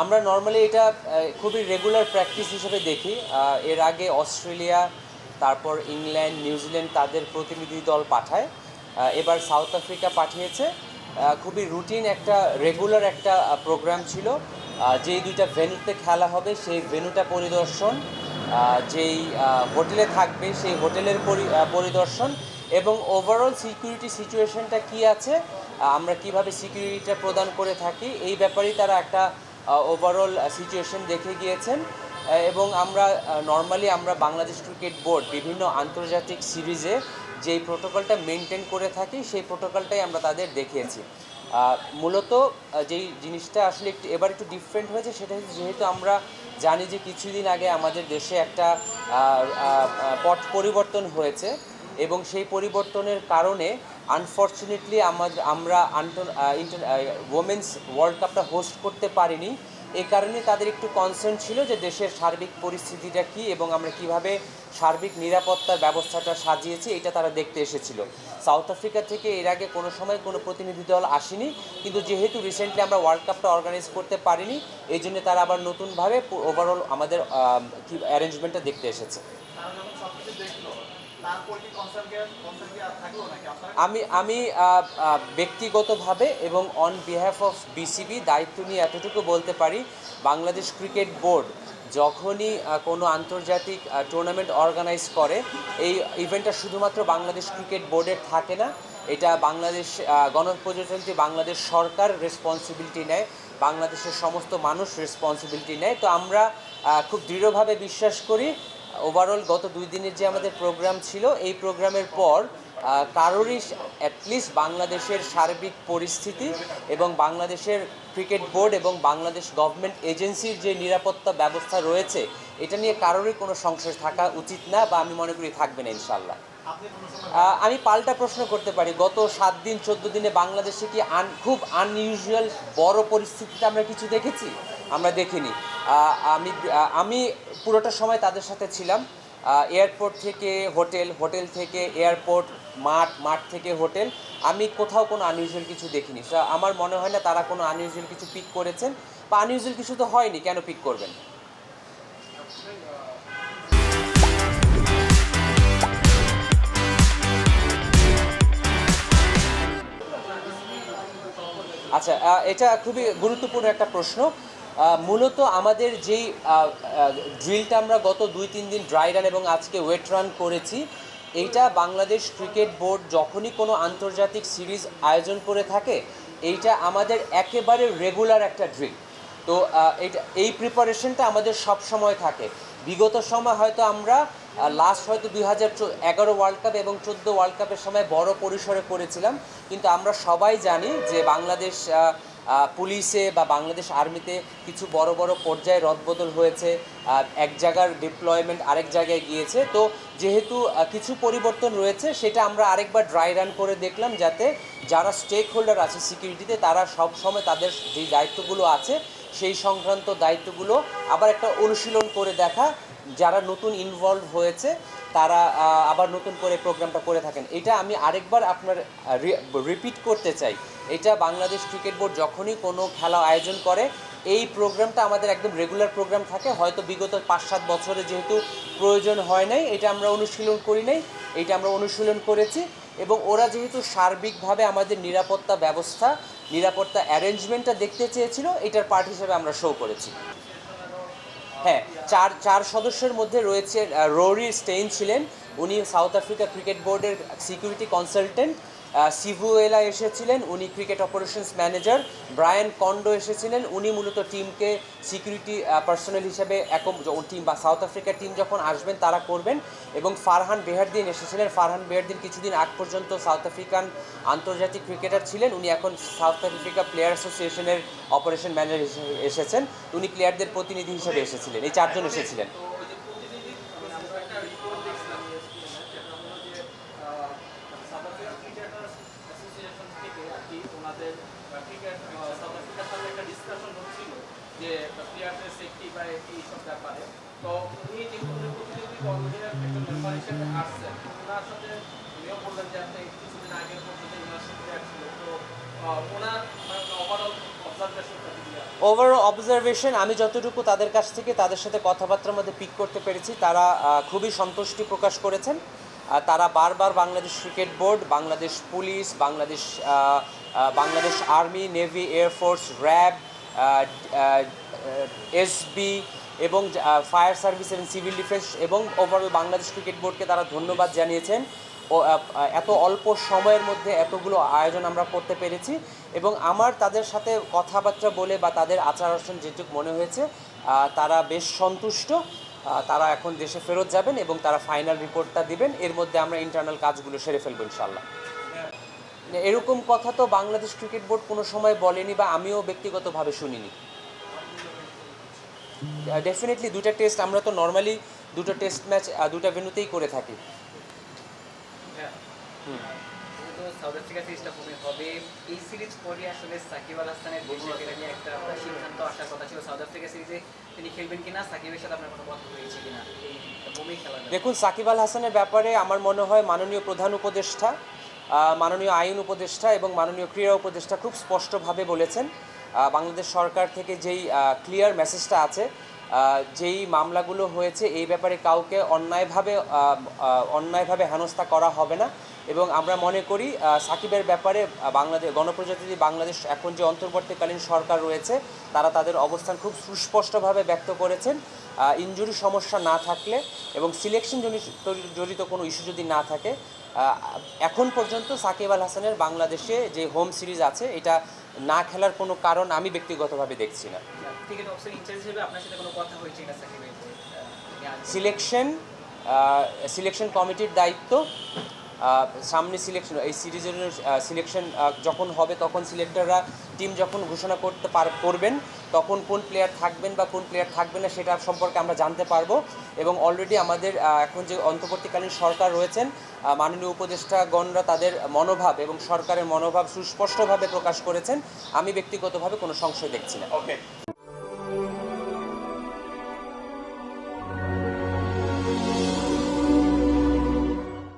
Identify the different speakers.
Speaker 1: আমরা নর্মালি এটা খুবই রেগুলার প্র্যাকটিস হিসেবে দেখি। এর আগে অস্ট্রেলিয়া, তারপর ইংল্যান্ড নিউজিল্যান্ড তাদের প্রতিনিধি দল পাঠায়। এবার সাউথ আফ্রিকা পাঠিয়েছে। খুবই রুটিন একটা রেগুলার একটা প্রোগ্রাম ছিল। যেই দুইটা ভেন্যুতে খেলা হবে, সেই ভেন্যুটা পরিদর্শন যেই হোটেলে থাকবে, সেই হোটেলের পরিদর্শন এবং ওভারঅল সিকিউরিটি সিচুয়েশনটা কি আছে আমরা কীভাবে সিকিউরিটিটা প্রদান করে থাকি, এই ব্যাপারেই তারা একটা ওভারঅল সিচুয়েশন দেখে গিয়েছেন। এবং আমরা নর্মালি আমরা বাংলাদেশ ক্রিকেট বোর্ড বিভিন্ন আন্তর্জাতিক সিরিজে যেই প্রোটোকলটা মেনটেন করে থাকি, সেই প্রোটোকলটাই আমরা তাদের দেখিয়েছি। মূলত যেই জিনিসটা আসলে একটু, এবার একটু ডিফারেন্ট হয়েছে, সেটা হচ্ছে যেহেতু আমরা জানি যে কিছুদিন আগে আমাদের দেশে একটা পট পরিবর্তন হয়েছে। এবং সেই পরিবর্তনের কারণে আনফর্চুনেটলি আমাদের, আমরা ওমেন্স ওয়ার্ল্ড কাপটা হোস্ট করতে পারিনি। এই কারণে তাদের একটু কনসার্ন ছিল যে দেশের সার্বিক পরিস্থিতিটা কী এবং আমরা কীভাবে সার্বিক নিরাপত্তার ব্যবস্থাটা সাজিয়েছি, এটা তারা দেখতে এসেছিল। সাউথ আফ্রিকা থেকে এর আগে কোনো সময় কোনো প্রতিনিধি দল আসেনি, কিন্তু যেহেতু রিসেন্টলি আমরা ওয়ার্ল্ড কাপটা অর্গানাইজ করতে পারিনি, এই জন্য তারা আবার নতুনভাবে ওভারঅল আমাদের অ্যারেঞ্জমেন্টটা দেখতে এসেছে। আমি আমি ব্যক্তিগতভাবে এবং অন বিহাফ অফ বিসিবি দায়িত্ব নিয়ে এতটুকু বলতে পারি, বাংলাদেশ ক্রিকেট বোর্ড যখনই কোনো আন্তর্জাতিক টুর্নামেন্ট অর্গানাইজ করে, এই ইভেন্টটা শুধুমাত্র বাংলাদেশ ক্রিকেট বোর্ডের থাকে না, এটা বাংলাদেশ গণপ্রজাতন্ত্রী বাংলাদেশ সরকার রেসপন্সিবিলিটি নেয়, বাংলাদেশের সমস্ত মানুষ রেসপন্সিবিলিটি নেয়। তো আমরা খুব দৃঢ়ভাবে বিশ্বাস করি ওভারঅল গত দুই দিনের যে আমাদের প্রোগ্রাম ছিল, এই প্রোগ্রামের পর কারোরই অ্যাটলিস্ট বাংলাদেশের সার্বিক পরিস্থিতি এবং বাংলাদেশের ক্রিকেট বোর্ড এবং বাংলাদেশ গভর্নমেন্ট এজেন্সির যে নিরাপত্তা ব্যবস্থা রয়েছে, এটা নিয়ে কারোরই কোনো সংশয় থাকা উচিত না বা আমি মনে করি থাকবে না ইনশাল্লাহ আমি পাল্টা প্রশ্ন করতে পারি, গত সাত দিন, চোদ্দ দিনে বাংলাদেশে কি আন, খুব আনইউজুয়াল বড় পরিস্থিতিতে আমরা কিছু দেখেছি? আমরা দেখিনি। আমি আমি পুরোটা সময় তাদের সাথে ছিলাম। এয়ারপোর্ট থেকে হোটেল হোটেল থেকে এয়ারপোর্ট, মাঠ মাঠ থেকে হোটেল। আমি কোথাও কোনো আনইউজুয়াল কিছু দেখিনি। আমার মনে হয় না তারা কোনো আনইউজুয়াল কিছু পিক করেছেন। বা আনইউজুয়াল কিছু তো হয়নি, কেন পিক করবেন? আচ্ছা এটা খুবই গুরুত্বপূর্ণ একটা প্রশ্ন। মূলত আমাদের যেই ড্রিলটা আমরা গত দুই তিন দিন ড্রাই রান এবং আজকে ওয়েট রান করেছি, এইটা বাংলাদেশ ক্রিকেট বোর্ড যখনই কোনো আন্তর্জাতিক সিরিজ আয়োজন করে থাকে, এইটা আমাদের একেবারে রেগুলার একটা ড্রিল তো এইটা, এই প্রিপারেশনটা আমাদের সব সময় থাকে। বিগত সময় হয়তো আমরা লাস্ট হয়তো দুই হাজার এগারো ওয়ার্ল্ড কাপ এবং চোদ্দ ওয়ার্ল্ড কাপের সময় বড় পরিসরে করেছিলাম, কিন্তু আমরা সবাই জানি যে বাংলাদেশ পুলিশে বা বাংলাদেশ আর্মিতে কিছু বড় বড় পর্যায়ে রদবদল হয়েছে এক জায়গার ডিপ্লয়মেন্ট আরেক জায়গায় গিয়েছে। তো যেহেতু কিছু পরিবর্তন রয়েছে, সেটা আমরা আরেকবার ড্রাই রান করে দেখলাম যাতে যারা স্টেক হোল্ডার আছে সিকিউরিটিতে তারা সব সময় তাদের যে দায়িত্বগুলো আছে, সেই সংক্রান্ত দায়িত্বগুলো আবার একটা অনুশীলন করে দেখা, যারা নতুন ইনভলভ হয়েছে। তারা আবার নতুন করে প্রোগ্রামটা করে থাকেন। এটা আমি আরেকবার আপনার রিপিট করতে চাই। এটা বাংলাদেশ ক্রিকেট বোর্ড যখনই কোনো খেলা আয়োজন করে, এই প্রোগ্রামটা আমাদের একদম রেগুলার প্রোগ্রাম থাকে। হয়তো বিগত পাঁচ সাত বছরে যেহেতু প্রয়োজন হয় নাই, এটা আমরা অনুশীলন করি নাই, এটা আমরা অনুশীলন করেছি এবং ওরা যেহেতু সার্বিকভাবে আমাদের নিরাপত্তা ব্যবস্থা, নিরাপত্তা অ্যারেঞ্জমেন্টটা দেখতে চেয়েছিল, এটার পার্ট হিসেবে আমরা শো করেছি। হ্যাঁ চার চার সদস্যের মধ্যে রয়েছে রোরি স্টেইন ছিলেন। উনি সাউথ আফ্রিকা ক্রিকেট বোর্ডের সিকিউরিটি কনসালটেন্ট সিভুয়েলা এসেছিলেন, উনি cricket operations manager Brian condo এসেছিলেন, উনি মূলত টিমকে সিকিউরিটি পার্সোনাল হিসেবে একম টিম বা সাউথ আফ্রিকার টিম যখন আসবেন, তারা করবেন। এবং ফারহান বেহারদিন এসেছিলেন। ফারহান বেহারদিন কিছুদিন আগ পর্যন্ত সাউথ আফ্রিকান আন্তর্জাতিক ক্রিকেটার ছিলেন। উনি এখন সাউথ আফ্রিকা প্লেয়ার অ্যাসোসিয়েশনের অপারেশন ম্যানেজার এসেছেন। উনি প্লেয়ারদের প্রতিনিধি হিসেবে এসেছিলেন। এই চারজন এসেছিলেন
Speaker 2: তো ওই যে প্রতিনিধি মানে আমরা একটা রিপোর্ট দেখছিলাম ESPN-এ, যেটা হলো যে আহ, সাউথ আফ্রিকা ক্রিকেটার্স অ্যাসোসিয়েশন থেকে আর কি ওনাদের ক্রিকেট সাউথ আফ্রিকার সাথে একটা ডিসকাশন হচ্ছিল যে প্লেয়ারদের সেফটি বা ব্যাপারে। তো উনি উনি প্রতিনিধি দলের একজন মেম্বার হিসেবে আসছেন। ওনার সাথে উনিও বললেন যে আপনি কিছুদিন আগের পর্যন্ত ইউনিভার্সিটি প্লেয়ার ছিল তো ওনার ওভারঅল অবজারভেশন
Speaker 1: ওভারঅল অবজারভেশন আমি যতটুকু তাদের কাছ থেকে তাদের সাথে কথাবার্তার মধ্যে পিক করতে পেরেছি, তারা খুবই সন্তুষ্টি প্রকাশ করেছেন। তারা বারবার Bangladesh cricket board Bangladesh police Bangladesh Bangladesh army navy air force RAB SB এবং ফায়ার সার্ভিস এবং সিভিল ডিফেন্স এবং ওভারঅল বাংলাদেশ ক্রিকেট বোর্ডকে তারা ধন্যবাদ জানিয়েছেন। ও এত অল্প সময়ের মধ্যে এতগুলো আয়োজন আমরা করতে পেরেছি এবং আমার তাদের সাথে কথাবার্তা বলে বা তাদের আচার আচরণ যেটুকু মনে হয়েছে তারা বেশ সন্তুষ্ট। তারা এখন দেশে ফেরত যাবেন এবং তারা ফাইনাল রিপোর্টটা দিবেন। এর মধ্যে আমরা ইন্টারনাল কাজগুলো সেরে ফেলব ইনশাল্লাহ এরকম কথা তো বাংলাদেশ ক্রিকেট বোর্ড কোনো সময় বলেনি বা আমিও ব্যক্তিগতভাবে শুনিনি। ডেফিনেটলি দুটা টেস্ট আমরা তো নর্মালি দুটো টেস্ট ম্যাচ দুটা ভেন্যুতেই করে থাকি।
Speaker 3: সাউথ আফ্রিকা সিরিজটা হবে হবে এই সিরিজ পরে আসলে সাকিব আল হাসানের দেশে ফেরা নিয়ে একটা সিদ্ধান্ত আসার কথা ছিল। সাউথ আফ্রিকা সিরিজে তিনি খেলবেন কিনা সাকিবের সাথে আপনার কোনো কথা হয়েছে কিনা
Speaker 1: দেখুন সাকিব আল হাসানের ব্যাপারে আমার মনে হয় মাননীয় প্রধান উপদেষ্টা মাননীয় আইন উপদেষ্টা এবং মাননীয় ক্রীড়া উপদেষ্টা খুব স্পষ্টভাবে বলেছেন। বাংলাদেশ সরকার থেকে যেই ক্লিয়ার মেসেজটা আছে যেই মামলাগুলো হয়েছে, এই ব্যাপারে কাউকে অন্যায়ভাবে অন্যায়ভাবে হেনস্থা করা হবে না। এবং আমরা মনে করি সাকিবের ব্যাপারে বাংলাদেশ গণপ্রজাতন্ত্রী বাংলাদেশ এখন যে অন্তর্বর্তীকালীন সরকার রয়েছে তারা তাদের অবস্থান খুব সুস্পষ্টভাবে ব্যক্ত করেছেন। ইনজুরি সমস্যা না থাকলে এবং সিলেকশন জড়িত কোনো ইস্যু যদি না থাকে এখন পর্যন্ত সাকিব আল হাসানের বাংলাদেশে যে হোম সিরিজ আছে এটা না খেলার কোনো কারণ আমি ব্যক্তিগতভাবে দেখছি না? সিলেকশন সিলেকশন কমিটির দায়িত্ব। সামনে সিলেকশন এই সিরিজের সিলেকশন যখন হবে, তখন সিলেক্টররা টিম যখন ঘোষণা করতে পার, করবেন, তখন কোন প্লেয়ার থাকবেন বা কোন প্লেয়ার থাকবেন না সেটা সম্পর্কে আমরা জানতে পারব। এবং অলরেডি আমাদের এখন যে অন্তর্বর্তীকালীন সরকার রয়েছেন মাননীয় উপদেষ্টাগণরা তাদের মনোভাব এবং সরকারের মনোভাব সুস্পষ্টভাবে প্রকাশ করেছেন। আমি ব্যক্তিগতভাবে কোনো সংশয় দেখছি না।
Speaker 2: ওকে